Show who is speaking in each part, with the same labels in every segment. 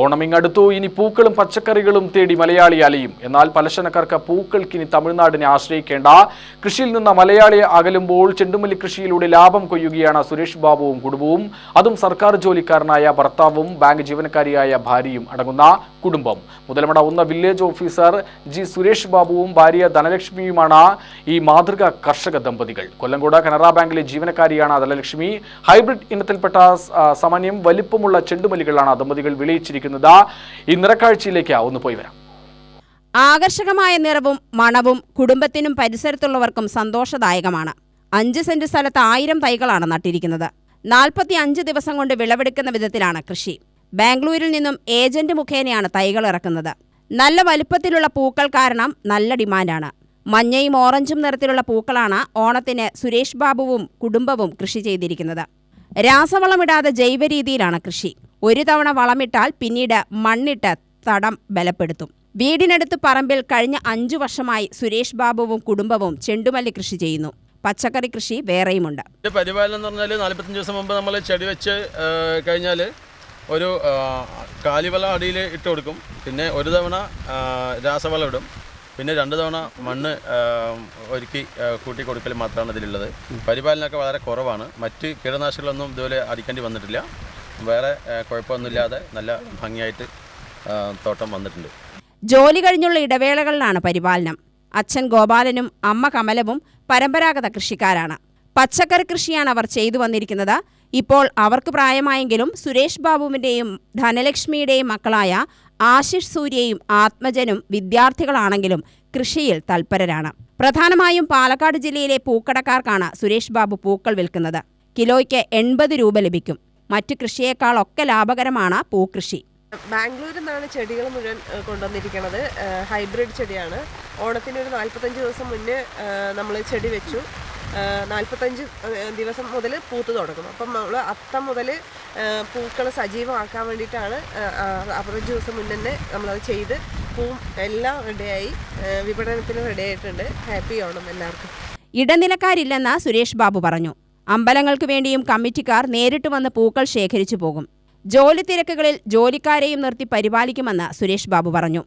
Speaker 1: ഓണമിങ്ങടുത്തു ഇനി പൂക്കളും പച്ചക്കറികളും തേടി മലയാളി അലയും. എന്നാൽ പലശനക്കാർക്ക് പൂക്കൾക്കിനി തമിഴ്നാടിനെ ആശ്രയിക്കേണ്ട. കൃഷിയിൽ നിന്ന് മലയാളി അകലുമ്പോൾ ചെണ്ടുമല്ലി കൃഷിയിലൂടെ ലാഭം കൊയ്യുകയാണ് സുരേഷ് ബാബുവും കുടുംബവും. അതും സർക്കാർ ജോലിക്കാരനായ ഭർത്താവും ബാങ്ക് ജീവനക്കാരിയായ ഭാര്യയും അടങ്ങുന്ന കുടുംബം. മുതലമട ഒന്ന് വില്ലേജ് ഓഫീസർ ജി സുരേഷ് ബാബുവും ഭാര്യ ധനലക്ഷ്മിയുമാണ് ഈ മാതൃക കർഷക ദമ്പതികൾ. കൊല്ലംകോട് കനറ ബാങ്കിലെ ജീവനക്കാരിയാണ് ധനലക്ഷ്മി. ഹൈബ്രിഡ് ഇനത്തിൽപ്പെട്ട സമന്യം വലിപ്പമുള്ള ചെണ്ടുമല്ലികളാണ് ദമ്പതികൾ വിളയിച്ചിരിക്കുന്നത്. ഈ നിറക്കാഴ്ചയിലേക്ക് ഒന്ന് പോയി വരാം.
Speaker 2: ആകർഷകമായ നിറവും മണവും കുടുംബത്തിനും പരിസരത്തുള്ളവർക്കും സന്തോഷദായകമാണ്. അഞ്ച് സെന്റ് സ്ഥലത്ത് ആയിരം തൈകളാണ് നട്ടിരിക്കുന്നത്. നാൽപ്പത്തി അഞ്ച് ദിവസം കൊണ്ട് വിളവെടുക്കുന്ന വിധത്തിലാണ് കൃഷി. ബാംഗ്ലൂരിൽ നിന്നും ഏജന്റ് മുഖേനയാണ് തൈകൾ ഇറക്കുന്നത്. നല്ല വലുപ്പത്തിലുള്ള പൂക്കൾ കാരണം നല്ല ഡിമാൻഡാണ്. മഞ്ഞയും ഓറഞ്ചും നിറത്തിലുള്ള പൂക്കളാണ് ഓണത്തിന് സുരേഷ് ബാബുവും കുടുംബവും കൃഷി ചെയ്തിരിക്കുന്നത്. രാസവളമിടാതെ ജൈവ രീതിയിലാണ് കൃഷി. ഒരു തവണ വളമിട്ടാൽ പിന്നീട് മണ്ണിട്ട് തടം ബലപ്പെടുത്തും. വീടിനടുത്ത് പറമ്പിൽ കഴിഞ്ഞ അഞ്ചു വർഷമായി സുരേഷ് ബാബുവും കുടുംബവും ചെണ്ടുമല്ലി കൃഷി ചെയ്യുന്നു. പച്ചക്കറി കൃഷി വേറെയുമുണ്ട്.
Speaker 3: ഇതിന്റെ പരിപാലനം എന്ന് പറഞ്ഞാൽ നാൽപ്പത്തഞ്ച് ദിവസം മുമ്പ് നമ്മൾ ചെടി വെച്ച് കഴിഞ്ഞാൽ ഒരു കാലിവള അടിയിൽ ഇട്ട് കൊടുക്കും. പിന്നെ ഒരു തവണ രാസവളം ഇടും. പിന്നെ രണ്ട് തവണ മണ്ണ് ഒരുക്കി കൂട്ടി കൊടുക്കൽ മാത്രമാണ് ഇതിലുള്ളത്. പരിപാലനമൊക്കെ വളരെ കുറവാണ്. മറ്റ് കീടനാശികളൊന്നും ഇതുപോലെ അടിക്കേണ്ടി വന്നിട്ടില്ല. വേറെ കുഴപ്പമൊന്നുമില്ലാതെ നല്ല ഭംഗിയായിട്ട് തോട്ടം വന്നിട്ടുണ്ട്.
Speaker 2: ജോലി കഴിഞ്ഞുള്ള ഇടവേളകളിലാണ് പരിപാലനം. അച്ഛൻ ഗോപാലനും അമ്മ കമലവും പരമ്പരാഗത കൃഷിക്കാരാണ്. പച്ചക്കറി കൃഷിയാണ് അവർ ചെയ്തു വന്നിരിക്കുന്നത്. ഇപ്പോൾ അവർക്ക് പ്രായമായെങ്കിലും സുരേഷ് ബാബുവിന്റെയും ധനലക്ഷ്മിയുടെയും മക്കളായ ആശിഷ് സൂര്യയും ആത്മജനും വിദ്യാർത്ഥികളാണെങ്കിലും കൃഷിയിൽ തൽപരരാണ്. പ്രധാനമായും പാലക്കാട് ജില്ലയിലെ പൂക്കടക്കാർക്കാണ് സുരേഷ് ബാബു പൂക്കൾ വിൽക്കുന്നത്. കിലോയ്ക്ക് എൺപത് രൂപ ലഭിക്കും. മറ്റു കൃഷിയേക്കാളൊക്കെ ലാഭകരമാണ് പൂക്കൃഷി.
Speaker 4: ബാംഗ്ലൂരിൽ നിന്നാണ് ചെടികൾ മുഴുവൻ കൊണ്ടുവന്നിരിക്കുന്നത് ഹൈബ്രിഡ് ചെടിയാണ്. ഓണത്തിന് ഒരു നാൽപ്പത്തഞ്ച് ദിവസം മുന്നേ നമ്മൾ ചെടി വെച്ചു. നാൽപ്പത്തഞ്ച് ദിവസം മുതൽ പൂത്ത് തുടങ്ങും. അപ്പം നമ്മൾ അത്തം മുതൽ പൂക്കൾ സജീവമാക്കാൻ വേണ്ടിയിട്ടാണ് അറുപത്തഞ്ച് ദിവസം മുന്നേ തന്നെ നമ്മളത് ചെയ്ത് പൂവും എല്ലാം റെഡിയായി വിപണനത്തിന് റെഡിയായിട്ടുണ്ട്. ഹാപ്പി ഓണം എല്ലാവർക്കും.
Speaker 2: ഇടനിലക്കാരില്ലെന്ന് സുരേഷ് ബാബു പറഞ്ഞു. അമ്പലങ്ങൾക്ക് വേണ്ടിയും കമ്മിറ്റിക്കാർ നേരിട്ട് വന്ന് പൂക്കൾ ശേഖരിച്ചു പോകും. ജോലി തിരക്കുകളിൽ ജോലിക്കാരെയും നിർത്തി പരിപാലിക്കുമെന്ന് സുരേഷ് ബാബു പറഞ്ഞു.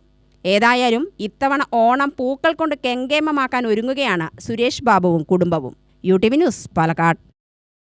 Speaker 2: ഏതായാലും ഇത്തവണ ഓണം പൂക്കൾ കൊണ്ട് കെങ്കേമമാക്കാൻ ഒരുങ്ങുകയാണ് സുരേഷ് ബാബുവും കുടുംബവും. U T V news Palakkad.